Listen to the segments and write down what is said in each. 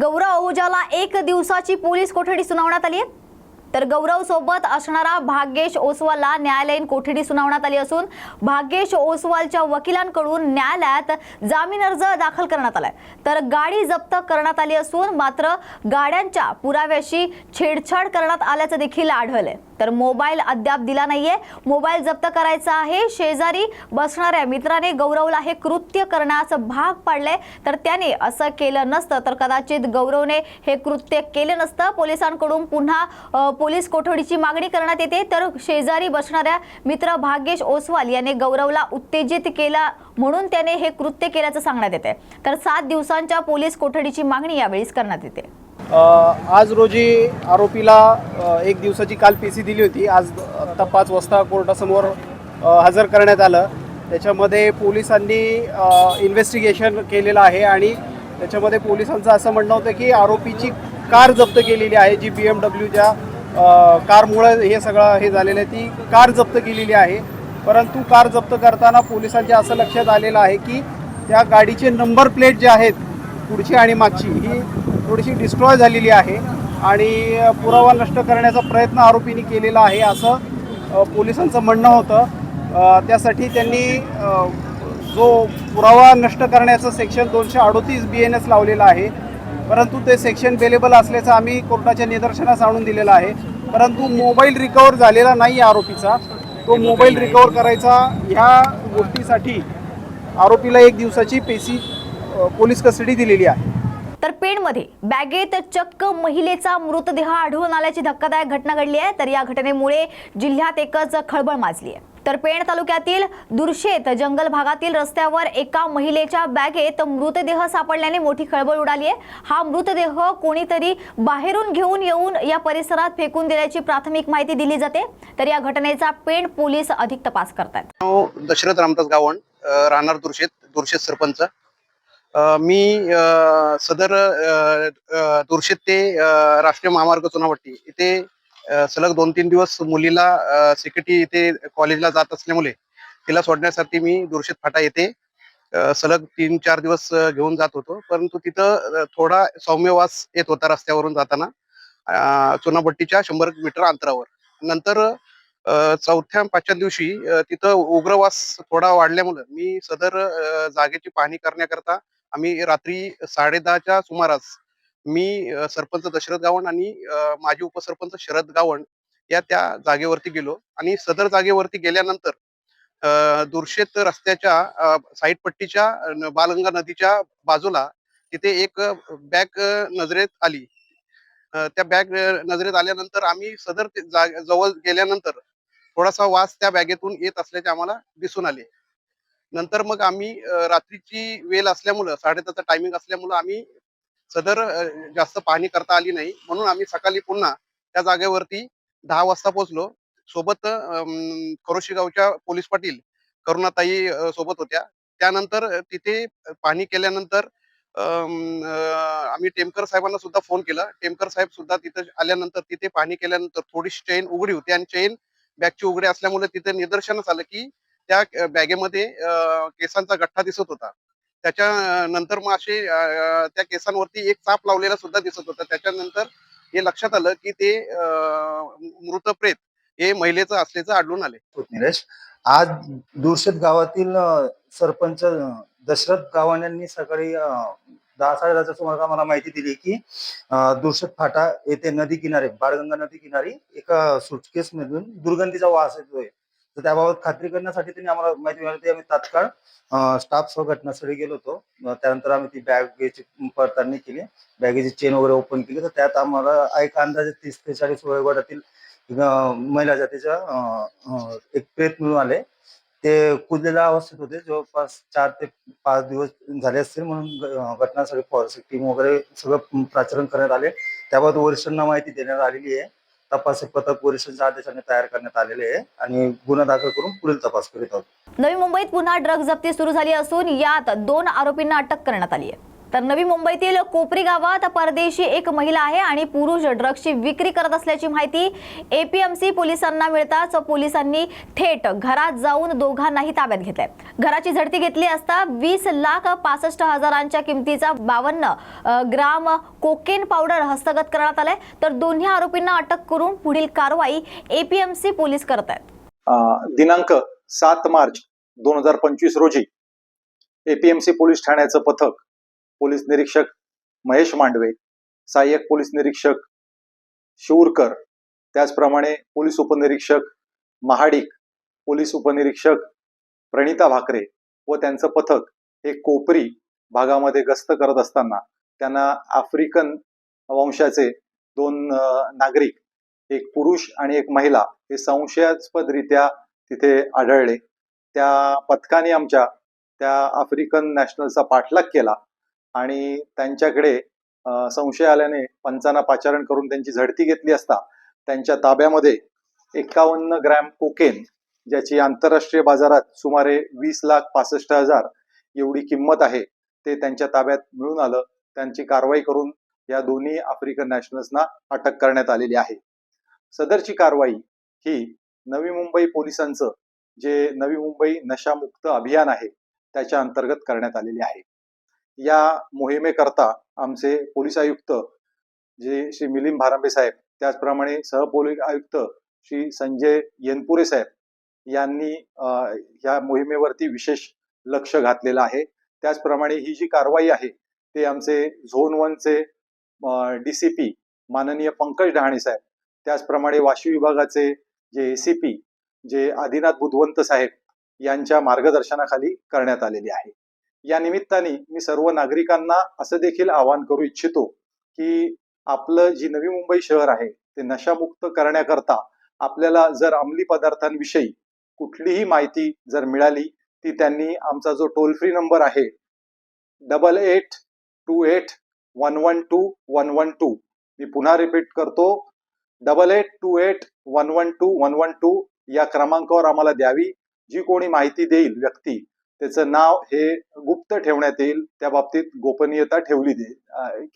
गौरव आहुजाला एक दिवसाची पोलीस कोठडी सुनावण्यात आली आहे. तर गौरव सोबत असणारा भाग्येश ओसवालला न्यायालयीन कोठडी सुनावण्यात आली असून भाग्येश ओसवालच्या वकिलांकडून न्यायालयात जामीन अर्ज दाखल करण्यात आलाय. तर गाडी जप्त करण्यात आली असून मात्र गाड्यांच्या पुराव्याशी छेडछाड करण्यात आल्याचं देखील आढळलंय. तर मोबाईल अद्याप दिला नाहीये. मोबाईल जप्त करायचा आहे. शेजारी बसणाऱ्या मित्राने गौरवला हे कृत्य करण्यास भाग पाडले तर त्याने असं केलं नसतं. तर कदाचित गौरवने हे कृत्य केलं नसतं. पोलिसांकडून पुन्हा पोलीस कोठडीची मागणी करण्यात येते. तर शेजारी बसणाऱ्या मित्र भाग्येश ओसवाल याने गौरवला उत्तेजित केला म्हणून त्याने हे कृत्य केल्याचं सांगण्यात येते तर सात दिवसांच्या पोलीस कोठडीची मागणी यावेळी करण्यात येते. आज रोजी आरोपीला एक दिवसाची काल पी सी दिली होती. आज आत्ता पाच वाजता कोर्टासमोर हजर करण्यात आलं. त्याच्यामध्ये पोलिसांनी इन्व्हेस्टिगेशन केलेलं आहे आणि त्याच्यामध्ये पोलिसांचं असं म्हणणं होतं की आरोपीची कार जप्त केलेली आहे जी बी एम डब्ल्यूच्या कारमुळं हे सगळं हे झालेलं आहे ती कार जप्त केलेली आहे. परंतु कार जप्त करताना पोलिसांच्या असं लक्षात आलेलं आहे की त्या गाडीचे नंबर प्लेट जे आहेत पुढची आणि मागची ही थोडीशी डिस्ट्रॉय झालेली आहे आणि पुरावा नष्ट करण्याचा प्रयत्न आरोपींनी केलेला आहे असं पोलिसांचं म्हणणं होतं. त्यासाठी त्यांनी जो पुरावा नष्ट करण्याचं सेक्शन दोनशे अडोतीस बी एन एस लावलेलं आहे परंतु ते सेक्शन बेलेबल असल्याचं आम्ही कोर्टाच्या निदर्शनास आणून दिलेलं आहे. परंतु मोबाईल रिकवर झालेला नाही आहे आरोपीचा. तो मोबाईल रिकवर करायचा ह्या गोष्टीसाठी आरोपीला एक दिवसाची पेशी अ, पोलीस कस्टडी दिलेली आहे. तर पेणमध्ये बॅगेत चक्क महिलेचा मृतदेह आढळून आल्याची धक्कादायक घटना घडली आहे. तर या घटनेमुळे जिल्ह्यात एकच खळबळ माजली आहे. तर पेण तालुक्यातील दुर्शेत जंगल भागातील रस्त्यावर एका महिलेच्या बॅगेत मृतदेह सापडल्याने मोठी खळबळ उडाली आहे. हा मृतदेह कोणीतरी बाहेरून घेऊन येऊन या परिसरात फेकून दिल्याची प्राथमिक माहिती दिली जाते. तर या घटनेचा पेण पोलीस अधिक तपास करतात दशरथ रामदास गावण राहणार दुर्शेत दुर्शेत सरपंच. मी अ, सदर अ, ते राष्ट्रीय महामार्ग चुनावट्टी इथे सलग दोन तीन दिवस मुलीला सिक्युरिटी इथे कॉलेजला जात असल्यामुळे तिला सोडण्यासाठी मी दुर्शेत फाटा येथे सलग तीन चार दिवस घेऊन जात होतो. परंतु तिथं थोडा सौम्यवास येत होता रस्त्यावरून जाताना चुनाभट्टीच्या शंभर मीटर अंतरावर. नंतर चौथ्या पाचव्या दिवशी तिथं उग्रवास थोडा वाढल्यामुळं मी सदर जागेची पाहणी करण्याकरता आम्ही रात्री साडेदहाच्या सुमारास मी सरपंच दशरथ गावण आणि माजी उपसरपंच शरद गावण या त्या जागेवरती गेलो. आणि सदर जागेवरती गेल्यानंतर अ, दुर्शेत रस्त्याच्या साईड पट्टीच्या बालगंगा नदीच्या बाजूला तिथे एक बॅग नजरेत आली. त्या बॅग नजरेत आल्यानंतर आम्ही सदर जवळ गेल्यानंतर थोडासा वास त्या बॅगेतून येत असल्याचे आम्हाला दिसून आले. नंतर मग आम्ही रात्रीची वेळ असल्यामुळं साडेदहाचा टायमिंग असल्यामुळं आम्ही सदर जास्त पाहणी करता आली नाही. म्हणून आम्ही सकाळी पुन्हा त्या जागेवरती दहा वाजता पोहोचलो. सोबत अम, खरोशी गावच्या पोलीस पाटील करुणाताई सोबत होत्या. त्यानंतर तिथे पाहणी केल्यानंतर आम्ही टेमकर साहेबांना सुद्धा फोन केला. टेमकर साहेब सुद्धा तिथे आल्यानंतर तिथे पाहणी केल्यानंतर थोडीशी चेन उघडी होती आणि चेन बॅगची उघडे असल्यामुळे तिथे निदर्शनास आलं की त्या बॅगेमध्ये केसांचा गठ्ठा दिसत होता. त्याच्या नंतर मग असे त्या केसांवरती एक चाप लावलेला सुद्धा दिसत होता. त्याच्यानंतर हे लक्षात आलं की ते अ, मृत प्रेत हे महिलेचं असल्याचं आढळून आले. होत निलेश आज दुर्शेत गावातील सरपंच दशरथ गावान्यांनी सकाळी दहा साडे दहाच्या सुमारास आम्हाला माहिती दिली की अ, फाटा येथे नदी किनारे बाळगंगा नदी किनारी एका सुटकेस मधून दुर्गंधीचा वास येतोय. तर त्याबाबत खात्री करण्यासाठी त्यांनी आम्हाला माहिती मिळाली. ती आम्ही तात्काळ स्टाफ सह घटनास्थळी गेलो होतो. त्यानंतर आम्ही ती बॅगेची पडताळणी केली. बॅगेची चेन वगैरे ओपन केली. तर त्यात आम्हाला एक अंदाजे तीस ते चाळीस वयोगटातील महिला जातीच्या एक प्रेत मिळून आले. ते कुजलेल्या अवस्थेत होते. जवळपास चार ते पाच दिवस झाले असतील म्हणून घटनास्थळी फॉरेन्सिक टीम वगैरे सगळं प्राचरण करण्यात आले. त्याबाबत वरिष्ठांना माहिती देण्यात आलेली आहे. तपासक पथक वरिष्ठांच्या आदेशाने तयार करण्यात आलेले आहे आणि गुन्हा दाखल करून पुढील तपास करीत आहोत. नवी मुंबईत पुन्हा ड्रग जप्ती सुरू झाली असून यात दोन आरोपींना अटक करण्यात आली आहे. तर नवी मुंबईतील कोपरी गावात परदेशी एक महिला आहे आणि पुरुष ड्रग्सची विक्री करत असल्याची माहिती एपीएमसी पोलिसांना मिळताच पोलिसांनी थेट घरात जाऊन दोघांनाही ताब्यात घेतलंय. घराची झडती घेतली असता वीस लाख पासष्ट हजारांच्या किमतीचा बावन्न ग्राम कोकेन पावडर हस्तगत करण्यात आलाय. तर दोन्ही आरोपींना अटक करून पुढील कारवाई एपीएमसी पोलीस करत आहेत. दिनांक सात मार्च दोन हजार पंचवीस रोजी एपीएमसी पोलीस ठाण्याचं पथक पोलीस निरीक्षक महेश मांडवे सहाय्यक पोलीस निरीक्षक शूरकर त्याचप्रमाणे पोलीस उपनिरीक्षक महाडिक पोलीस उपनिरीक्षक प्रणिता भाकरे व त्यांचं पथक हे कोपरी भागामध्ये गस्त करत असताना त्यांना आफ्रिकन वंशाचे दोन नागरिक एक पुरुष आणि एक महिला हे संशयास्पदरित्या तिथे आढळले. त्या पथकाने आमच्या त्या आफ्रिकन नॅशनलचा पाठलाग केला आणि त्यांच्याकडे संशय आल्याने पंचांना पाचारण करून त्यांची झडती घेतली असता त्यांच्या ताब्यामध्ये एकावन्न ग्रॅम कोकेन ज्याची आंतरराष्ट्रीय बाजारात सुमारे वीस लाख पासष्ट हजार एवढी किंमत आहे ते त्यांच्या ताब्यात मिळून आलं. त्यांची कारवाई करून या दोन्ही आफ्रिकन नॅशनल्सना अटक करण्यात आलेली आहे. सदरची कारवाई ही नवी मुंबई पोलिसांचं जे नवी मुंबई नशामुक्त अभियान आहे त्याच्या अंतर्गत करण्यात आलेली आहे. या मोहिमेकरता आमचे पोलीस आयुक्त जे श्री मिलिंद भारांबे साहेब त्याचप्रमाणे सहपोलीस आयुक्त श्री संजय येनपुरे साहेब यांनी या मोहिमेवरती विशेष लक्ष घातलेलं आहे. त्याचप्रमाणे ही जी कारवाई आहे ते आमचे झोन वनचे डी सी पी माननीय पंकज डहाणे साहेब त्याचप्रमाणे वाशी विभागाचे जे ए सीपी जे आदिनाथ बुधवंत साहेब यांच्या मार्गदर्शनाखाली करण्यात आलेली आहे. या निमित्ताने मी सर्व नागरिकांना असं देखील आवाहन करू इच्छितो की आपलं जी नवी मुंबई शहर आहे ते नशामुक्त करण्याकरता आपल्याला जर अंमली पदार्थांविषयी कुठलीही माहिती जर मिळाली ती त्यांनी आमचा जो टोल फ्री नंबर आहे double eight two eight one one two one one two मी पुन्हा रिपीट करतो. Double eight two eight one one two one one two या क्रमांकावर आम्हाला द्यावी. जी कोणी माहिती देईल व्यक्ती त्याचं नाव हे गुप्त ठेवण्यात येईल. त्या बाबतीत गोपनीयता ठेवली दे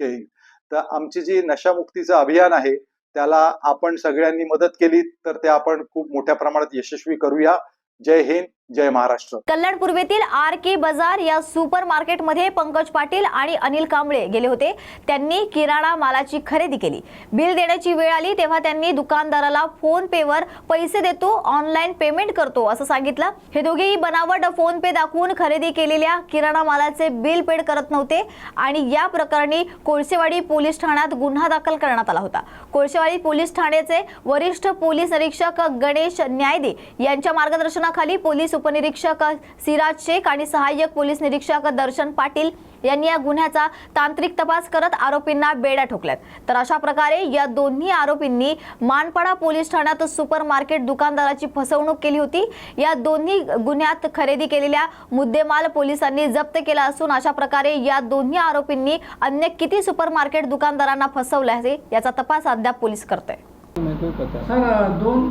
येईल तर आमची जी नशामुक्तीचं अभियान आहे त्याला आपण सगळ्यांनी मदत केली तर ते आपण खूप मोठ्या प्रमाणात यशस्वी करूया. जय हिंद. जय महाराष्ट्र. कल्याण पूर्वेतील आर के बाजार या सुपर मार्केटमध्ये पंकज पाटील आणि अनिल कांबळे गेले होते. त्यांनी किराणा मालाची खरेदी केली. बिल देण्याची वेळ आली तेव्हा त्यांनी दुकानदाराला फोन पेवर पैसे देतो ऑनलाईन पेमेंट करतो असं सांगितलं. हे दोघेही बनावट फोन पे दाखवून खरेदी केलेल्या किराणा मालाचे बिल पेड करत नव्हते आणि या प्रकरणी कोळसेवाडी पोलीस ठाण्यात गुन्हा दाखल करण्यात आला होता. कोळसेवाडी पोलीस ठाण्याचे वरिष्ठ पोलीस निरीक्षक गणेश न्यायदे यांच्या मार्गदर्शनाखाली पोलीस उपनिरीक्षक सिराज शेख आणि सहाय्यक पोलीस निरीक्षक दर्शन पाटील यांनी या गुन्ह्याचा तांत्रिक तपास करत आरोपींना बेड्या ठोकल्यात. तर अशा प्रकारे या दोन्ही आरोपींनी मानपाडा पोलीस ठाण्यात सुपर मार्केट दुकानदाराची फसवणूक केली होती. या दोन्ही गुन्ह्यात खरेदी केलेल्या मुद्देमाल पोलिसांनी जप्त केला असून अशा प्रकारे या दोन्ही आरोपींनी अन्य किती सुपर मार्केट दुकानदारांना फसवले आहे याचा तपास अद्याप पोलीस करतोय. सर दोन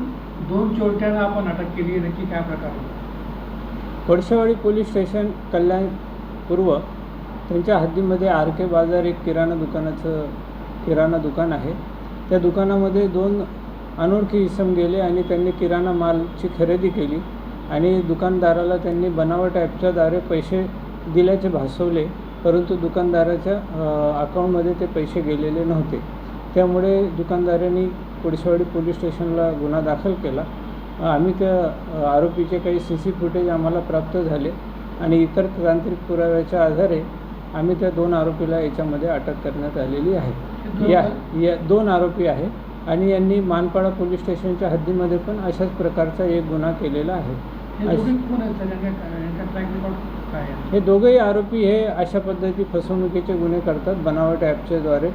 दोन चोरट्यांना आपण अटक केली नक्की काय प्रकार कोळशेवाडी पोलीस स्टेशन कल्याण पूर्व त्यांच्या हद्दीमध्ये आर के बाजार एक किराणा दुकानाचं किराणा दुकान आहे. त्या दुकानामध्ये दोन अनोळखी इसम गेले आणि त्यांनी किराणा मालची खरेदी केली आणि दुकानदाराला त्यांनी बनावट ॲपच्याद्वारे पैसे दिल्याचे भासवले परंतु दुकानदाराच्या अकाऊंटमध्ये अकाउंटमध्ये ते पैसे गेलेले नव्हते. त्यामुळे दुकानदारांनी कोळशेवाडी पोलीस स्टेशनला गुन्हा दाखल केला. आम्ही त्या आरोपीचे काही सी सी फुटेज आम्हाला प्राप्त झाले आणि इतर तांत्रिक पुराव्याच्या आधारे आम्ही त्या दोन आरोपीला याच्यामध्ये अटक करण्यात आलेली आहे. या या दोन आरोपी आहे आणि यांनी मानपाडा पोलीस स्टेशनच्या हद्दीमध्ये पण अशाच प्रकारचा एक गुन्हा केलेला आहे. हे दोघेही आरोपी हे अशा पद्धती फसवणुकीचे गुन्हे करतात. बनावट ॲपच्याद्वारे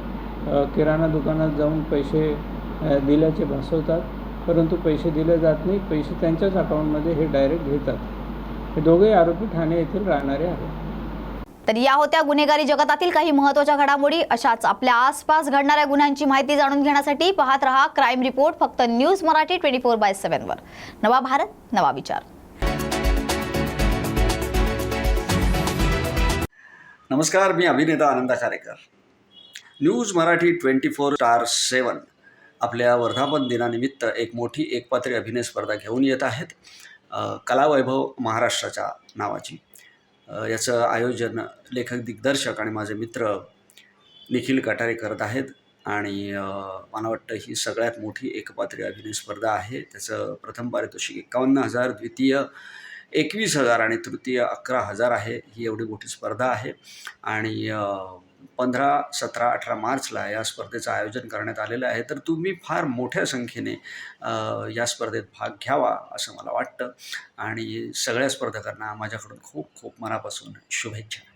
किराणा दुकानात जाऊन पैसे दिल्याचे भासवतात परंतु पैसे दिले जात नाही. पैसे त्यांच्याच अकाउंटमध्ये हे डायरेक्ट घेतात. हे दोघेही आरोपी ठाणे येथील राहणारे आहेत. तर या होत्या गुन्हेगारी जगतातील काही महत्त्वाच्या घडामोडी. अशाच आपल्या आसपास घडणाऱ्या गुन्ह्यांची माहिती जाणून घेण्यासाठी पाहत रहा क्राईम रिपोर्ट फक्त news Marathi twenty four by सेव्हनवर नवा भारत नवा विचार. नमस्कार मी अभिनेता Anand Kharekar. News Marathi twenty four star seven आपल्या वर्धापन दिनानिमित्त एक मोठी एकपात्री अभिनय स्पर्धा घेऊन येत आहेत कलावैभव महाराष्ट्राच्या नावाची. याचं आयोजन लेखक दिग्दर्शक आणि माझे मित्र निखिल कटारे करत आहेत आणि मला वाटतं ही सगळ्यात मोठी एकपात्री अभिनय स्पर्धा आहे. त्याचं प्रथम पारितोषिक एकावन्न हजार द्वितीय एकवीस हजार आणि तृतीय अकरा हजार आहे. ही एवढी मोठी स्पर्धा आहे आणि पंधरा सतरा अठरा मार्चला या स्पर्धेचं आयोजन करण्यात आलेलं आहे. तर तुम्ही फार मोठ्या संख्येने या स्पर्धेत भाग घ्यावा असं मला वाटतं. आणि सगळ्या स्पर्धकांना माझ्याकडून खूप खूप मनापासून शुभेच्छा.